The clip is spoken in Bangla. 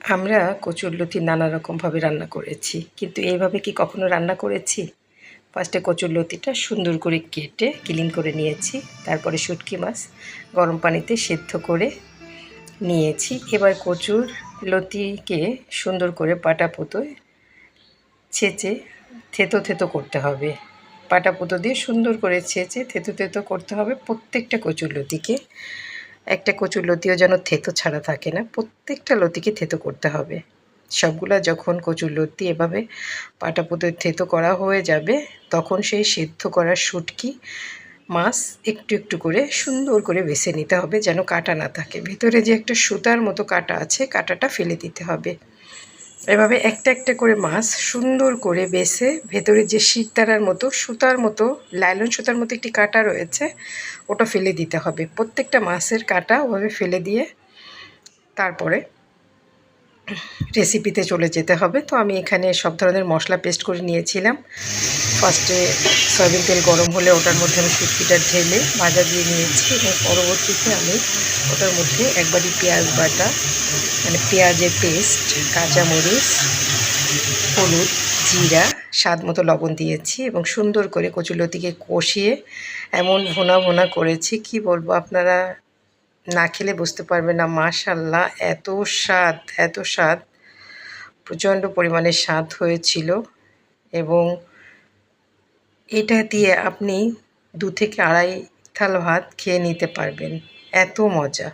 আমরা কচুরলতি নানা রকমভাবে রান্না করেছি। কিন্তু এইভাবে কি কখনো রান্না করেছি? ফার্স্টে কচুরলতিটা সুন্দর করে কেটে ক্লিন করে নিয়েছি। তারপরে শুটকি মাছ গরম পানিতে সেদ্ধ করে নিয়েছি। এবার কচুর লতিকে সুন্দর করে পাটা পুতোয় ছেঁচে থেতো থেতো করতে হবে। পাটা পুতো দিয়ে সুন্দর করে ছেঁচে থেতো থেতো করতে হবে প্রত্যেকটা কচুর লতিকে একটা কচুর লতিও যেন থেতো ছাড়া থাকে না, প্রত্যেকটা লতিকে থেতো করতে হবে। সবগুলা যখন কচুর লতি এভাবে পাটা পুঁতে থেতো করা হয়ে যাবে, তখন সেই সেদ্ধ করা শুটকি, মাছ একটু একটু করে সুন্দর করে বেছে নিতে হবে যেন কাটা না থাকে। ভিতরে যে একটা সুতার মতো কাটা আছে, কাটাটা ফেলে দিতে হবে। এভাবে একটা একটা করে মাছ সুন্দর করে বেছে ভেতরে যে শিকদারার মতো, সুতার মতো, লাইলন সুতার মতো একটি কাটা রয়েছে, ওটা ফেলে দিতে হবে। প্রত্যেকটা মাছের কাটা ওভাবে ফেলে দিয়ে তারপরে রেসিপিতে চলে যেতে হবে। তো আমি এখানে সব ধরনের মশলা পেস্ট করে নিয়েছিলাম। ফার্স্টে সয়াবিন তেল গরম হলে ওটার মধ্যে আমি শুটকিটা ঢেলে ভাজা দিয়ে নিয়েছি এবং পরবর্তীতে আমি ওটার মধ্যে একবারই পেঁয়াজ বাটা মানে পেঁয়াজের পেস্ট কাঁচামরিচ, হলুদ, জিরা, স্বাদ মতো লবণ দিয়েছি এবং সুন্দর করে কচুলতিকে কষিয়ে এমন ভোনা ভোনা করেছি। কি বলব আপনারা? না খেলে বুঝতে পারবে না। মাশাল্লাহ এত স্বাদ এত স্বাদ। প্রচণ্ড পরিমাণে স্বাদ হয়েছিল এবং এটা দিয়ে আপনি দু থেকে আড়াই থাল ভাত খেয়ে নিতে পারবেন। এত মজা।